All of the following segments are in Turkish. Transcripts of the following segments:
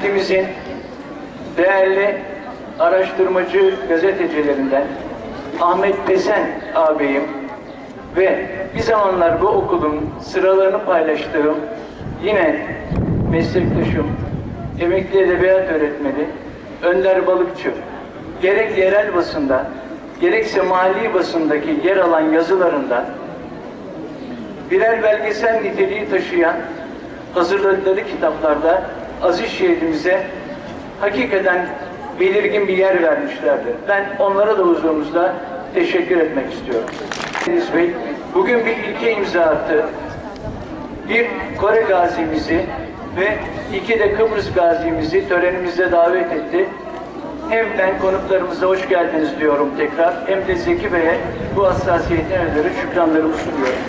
Ayrıca kentimizin değerli araştırmacı gazetecilerinden Ahmet Pesen ağabeyim ve bir zamanlar bu okulun sıralarını paylaştığım yine meslektaşım, emekli edebiyat öğretmeni Önder Balıkçı gerek yerel basında gerekse mahalli basındaki yer alan yazılarında birer belgesel niteliği taşıyan hazırladıkları kitaplarda aziz şehrimize hakikaten belirgin bir yer vermişlerdir. Ben onlara da huzurunuzda teşekkür etmek istiyorum. Deniz Bey, bugün bir ilke imza attı. Bir Kore gazimizi ve iki de Kıbrıs gazimizi törenimize davet etti. Hem ben konuklarımıza hoş geldiniz diyorum tekrar, hem de Zeki Bey'e bu hassasiyetten ötürü şükranlarımı sunuyorum.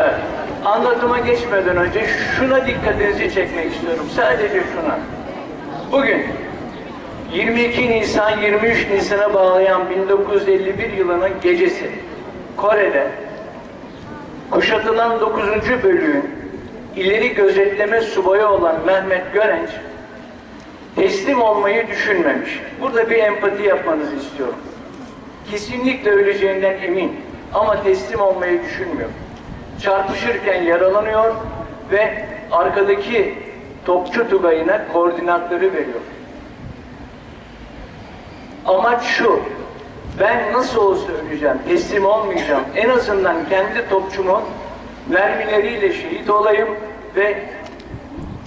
Evet. Anlatıma geçmeden önce şuna dikkatinizi çekmek istiyorum. Sadece şuna. Bugün 22 Nisan 23 Nisan'a bağlayan 1951 yılının gecesi Kore'de kuşatılan 9. bölüğün ileri gözetleme subayı olan Mehmet Görenç teslim olmayı düşünmemiş. Burada bir empati yapmanızı istiyorum. Kesinlikle öleceğinden emin ama teslim olmayı düşünmüyor. Çarpışırken yaralanıyor ve arkadaki topçu tugayına koordinatları veriyor. Amaç şu, ben nasıl olsa öleceğim, teslim olmayacağım. En azından kendi topçumun mermileriyle şehit olayım ve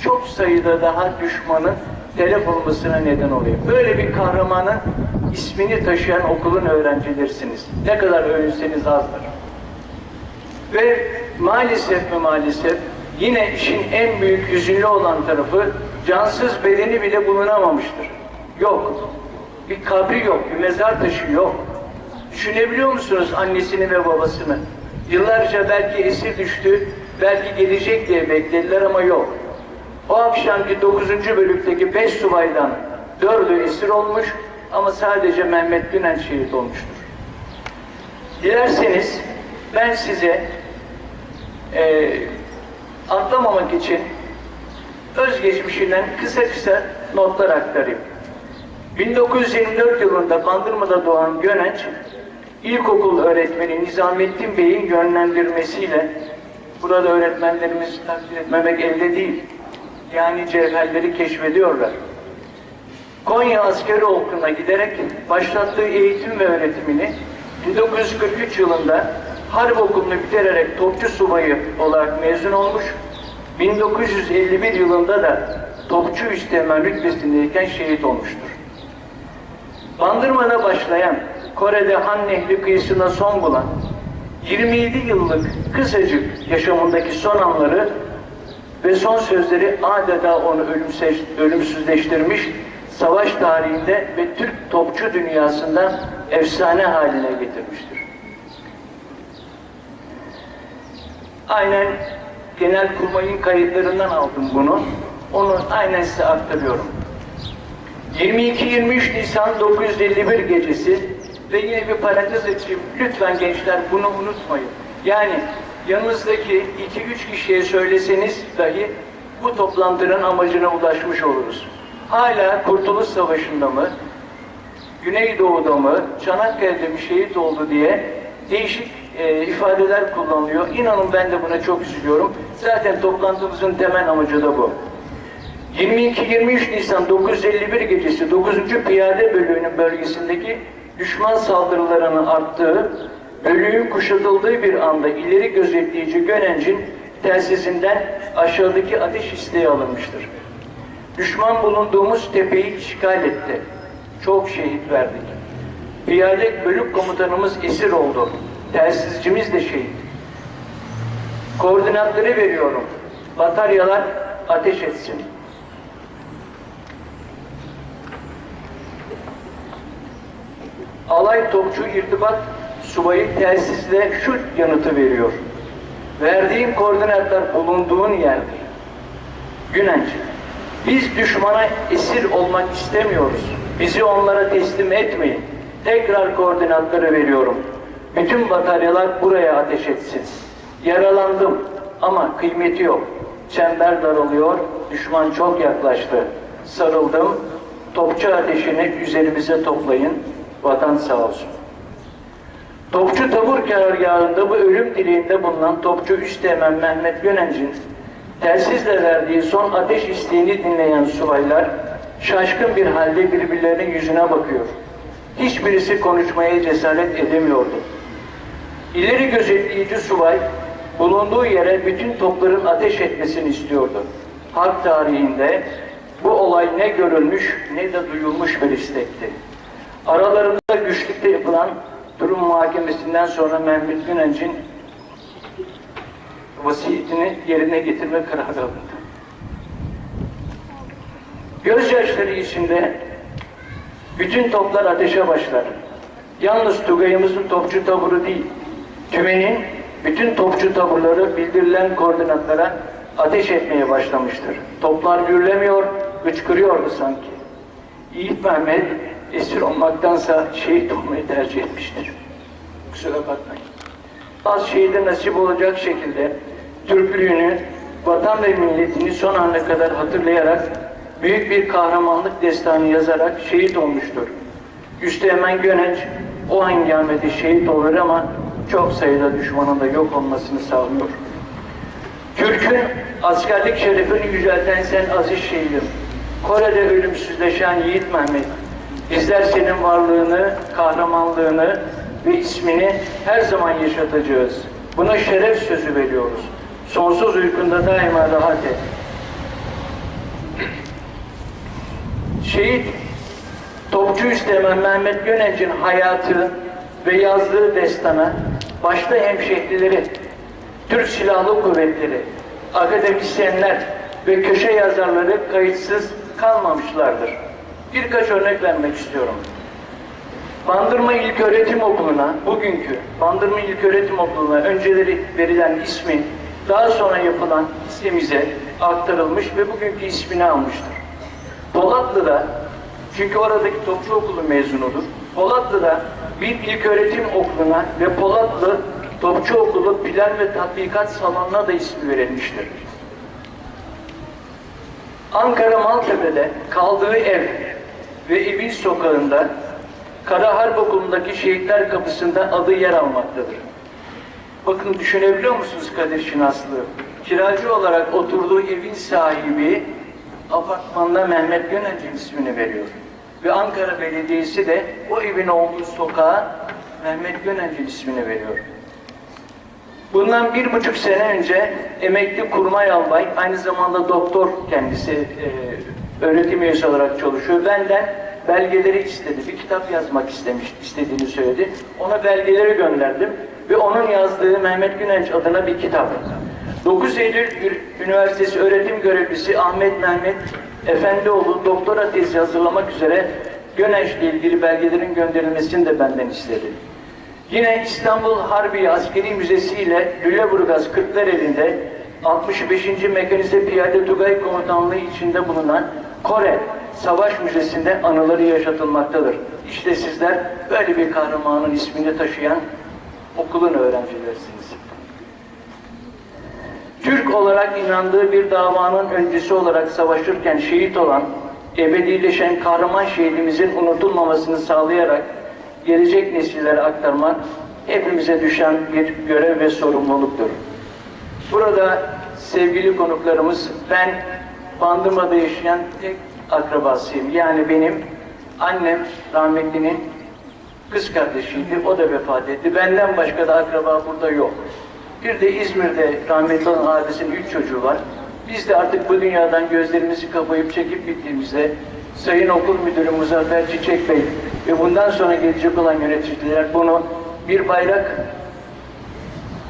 çok sayıda daha düşmanın telef olmasına neden olayım. Böyle bir kahramanın ismini taşıyan okulun öğrencilerisiniz. Ne kadar övünseniz azdır. Ve maalesef ve maalesef yine işin en büyük hüzünlü olan tarafı cansız bedeni bile bulunamamıştır. Yok. Bir kabri yok, bir mezar taşı yok. Düşünebiliyor musunuz annesini ve babasını? Yıllarca belki esir düştü, belki gelecek diye beklediler ama yok. O akşamki 9. bölükteki 5 subaydan 4'ü esir olmuş ama sadece Mehmet Günen şehit olmuştur. Dilerseniz ben size e, atlamamak için özgeçmişinden kısa kısa notlar aktarayım. 1924 yılında Bandırma'da doğan Gönenç, ilkokul öğretmeni Nizamettin Bey'in yönlendirmesiyle, burada öğretmenlerimizi takdir etmemek elde değil, yani cevherleri keşfediyorlar. Konya Askeri Okulu'na giderek başlattığı eğitim ve öğretimini 1943 yılında Harp Okulu'nu bitirerek topçu subayı olarak mezun olmuş. 1951 yılında da topçu üsteğmen rütbesindeyken şehit olmuştur. Bandırma'da başlayan, Kore'de Han Nehri kıyısına son bulan, 27 yıllık kısacık yaşamındaki son anları ve son sözleri adeta onu ölümsüz, ölümsüzleştirmiş, savaş tarihinde ve Türk topçu dünyasında efsane haline getirmiştir. Aynen Genelkurmay'ın kayıtlarından aldım bunu. Onu aynen size aktarıyorum. 22-23 Nisan 951 gecesi ve yine bir parantez açayım. Lütfen gençler bunu unutmayın. Yani yanınızdaki 2-3 kişiye söyleseniz dahi bu toplantının amacına ulaşmış oluruz. Hala Kurtuluş Savaşı'nda mı, Güneydoğu'da mı, Çanakkale'de mi şehit oldu diye değişik e, ifadeler kullanılıyor. İnanın ben de buna çok üzülüyorum. Zaten toplantımızın temel amacı da bu. 22-23 Nisan 951 gecesi 9. Piyade Bölüğü'nün bölgesindeki düşman saldırılarının arttığı, bölüğün kuşatıldığı bir anda ileri gözetleyici Gönenc'in telsizinden aşağıdaki ateş isteği alınmıştır. Düşman bulunduğumuz tepeyi işgal etti. Çok şehit verdik. Piyade bölük komutanımız esir oldu. Telsizcimiz de şehit. Koordinatları veriyorum. Bataryalar ateş etsin. Alay topçu irtibat subayı telsizle şu yanıtı veriyor. Verdiğim koordinatlar bulunduğun yerdir. Günenç, biz düşmana esir olmak istemiyoruz. Bizi onlara teslim etmeyin. Tekrar koordinatları veriyorum. Bütün bataryalar buraya ateş etsin. Yaralandım ama kıymeti yok. çember daralıyor, düşman çok yaklaştı. Sarıldım, topçu ateşini üzerimize toplayın, vatan sağ olsun. Topçu tabur karargahında bu ölüm dileğinde bulunan topçu Üsteğmen Mehmet Gönenc'in telsizle verdiği son ateş isteğini dinleyen subaylar şaşkın bir halde birbirlerinin yüzüne bakıyor. Hiçbirisi konuşmaya cesaret edemiyordu. İleri gözetleyici subay bulunduğu yere bütün topların ateş etmesini istiyordu. Harp tarihinde bu olay ne görülmüş ne de duyulmuş bir istekti. Aralarında güçlükte yapılan durum muhakemesinden sonra Mehmet Günenc'in vasiyetini yerine getirme kararı alındı. Gözyaşları içinde bütün toplar ateşe başlar. Yalnız Tugay'ımızın topçu taburu değil, tümenin bütün topçu taburları bildirilen koordinatlara ateş etmeye başlamıştır. Toplar gürlemiyor, hıçkırıyordu sanki. Yiğit Mehmet esir olmaktansa şehit olmayı tercih etmiştir. Kusura bakmayın. Az şehide nasip olacak şekilde Türklüğünü, vatan ve milletini son ana kadar hatırlayarak büyük bir kahramanlık destanı yazarak şehit olmuştur. Üsteğmen Gönenç o hengamede şehit olur ama çok sayıda düşmanın da yok olmasını sağlıyor. Türk'ün askerlik şerefini yücelten sen aziz şehidim. Kore'de ölümsüzleşen Yiğit Mehmet. Bizler senin varlığını, kahramanlığını ve ismini her zaman yaşatacağız. Buna şeref sözü veriyoruz. Sonsuz uykunda daima rahat et. Şehit Topçu Üsteğmen Mehmet Gönenç'in hayatı ve yazdığı destana başta hemşehrileri, Türk Silahlı Kuvvetleri, akademisyenler ve köşe yazarları kayıtsız kalmamışlardır. Birkaç örnek vermek istiyorum. Bandırma İlköğretim Okulu'na, bugünkü Bandırma İlköğretim Okulu'na önceleri verilen ismi daha sonra yapılan ismimize aktarılmış ve bugünkü ismini almıştır. Polatlı'da, çünkü oradaki topçu okulu mezunudur. Polatlı'da bir ilköğretim okuluna ve Polatlı Topçu Okulu Plan ve Tatbikat Salonu'na da ismi verilmiştir. Ankara Maltepe'de kaldığı ev ve evin sokağında Kara Harp Okulu'ndaki şehitler kapısında adı yer almaktadır. Bakın düşünebiliyor musunuz Kadir Şinaslığı? Kiracı olarak oturduğu evin sahibi apartmanda Mehmet Gönenç'in ismini veriyor. Ve Ankara Belediyesi de o evin olduğu sokağa Mehmet Gönenç'in ismini veriyor. Bundan bir buçuk sene önce emekli kurmay albay, aynı zamanda doktor kendisi e, öğretim üyesi olarak çalışıyor. Benden belgeleri istedi. Bir kitap yazmak istemiş, istediğini söyledi. Ona belgeleri gönderdim ve onun yazdığı Mehmet Günenç adına bir kitap. 9 Eylül Üniversitesi öğretim görevlisi Ahmet Mehmet Efendioğlu doktora tezi hazırlamak üzere Gönenç ile ilgili belgelerin gönderilmesini de benden istedi. Yine İstanbul Harbiye Askeri Müzesi ile Lüleburgaz Kırklareli'nde 65. Mekanize Piyade Tugay Komutanlığı içinde bulunan Kore Savaş Müzesi'nde anıları yaşatılmaktadır. İşte sizler böyle bir kahramanın ismini taşıyan okulun öğrencilerisiniz. Türk olarak inandığı bir davanın öncüsü olarak savaşırken şehit olan, ebedileşen kahraman şehidimizin unutulmamasını sağlayarak gelecek nesillere aktarmak hepimize düşen bir görev ve sorumluluktur. Burada sevgili konuklarımız, ben Bandırma'da yaşayan tek akrabasıyım. Yani benim annem rahmetlinin kız kardeşiydi, o da vefat etti. Benden başka da akraba burada yok. Bir de İzmir'de rahmetli olan abisinin üç çocuğu var. Biz de artık bu dünyadan gözlerimizi kapayıp çekip gittiğimizde Sayın Okul Müdürü Muzaffer Çiçek Bey ve bundan sonra gelecek olan yöneticiler bunu bir bayrak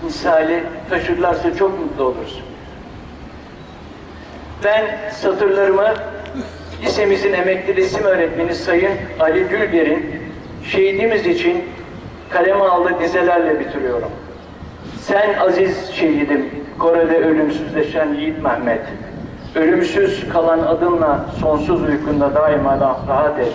misali taşırlarsa çok mutlu oluruz. Ben satırlarımı lisemizin emekli resim öğretmeni Sayın Ali Gülger'in şehidimiz için kaleme aldığı dizelerle bitiriyorum. Sen aziz şehidim, Kore'de ölümsüzleşen Yiğit Mehmet. Ölümsüz kalan adınla sonsuz uykunda daima rahat et.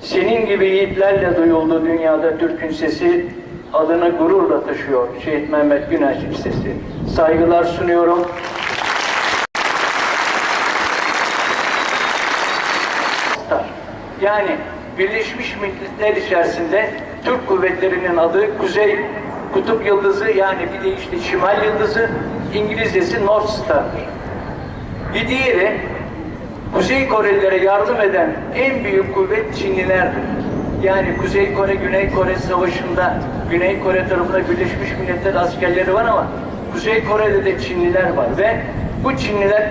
Senin gibi yiğitlerle duyuldu dünyada Türk'ün sesi, adını gururla taşıyor Şehit Mehmet Güneş sesi. Saygılar sunuyorum. Yani Birleşmiş Milletler içerisinde Türk kuvvetlerinin adı Kuzey Kutup Yıldızı yani bir de işte Şimal Yıldızı İngilizcesi North Star'dır. Bir diğeri Kuzey Korelilere yardım eden en büyük kuvvet Çinlilerdir. Yani Kuzey Kore, Güney Kore savaşında Güney Kore tarafında Birleşmiş Milletler askerleri var ama Kuzey Kore'de de Çinliler var ve bu Çinliler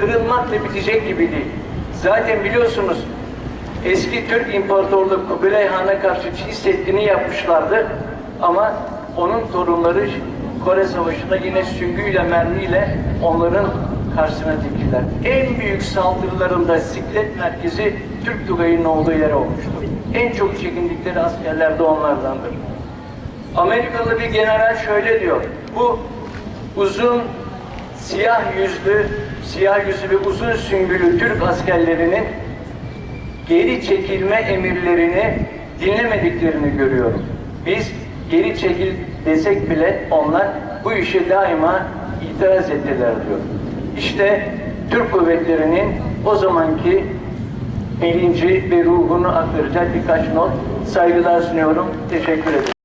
kırılmakla bitecek gibi değil. Zaten biliyorsunuz eski Türk İmparatorluğu Kubilay Han'a karşı Çin yapmışlardı ama onun torunları Kore Savaşı'nda yine süngüyle, mermiyle onların karşısına diktiler. En büyük saldırılarında siklet merkezi Türk Tugayı'nın olduğu yer olmuştur. En çok çekindikleri askerler de onlardandır. Amerikalı bir general şöyle diyor. Bu uzun siyah yüzlü, siyah yüzlü ve uzun süngülü Türk askerlerinin geri çekilme emirlerini dinlemediklerini görüyorum. Biz geri çekil desek bile onlar bu işe daima itiraz ettiler diyor. İşte Türk kuvvetlerinin o zamanki bilinci ve ruhunu aktaracak birkaç not saygılar sunuyorum. Teşekkür ederim.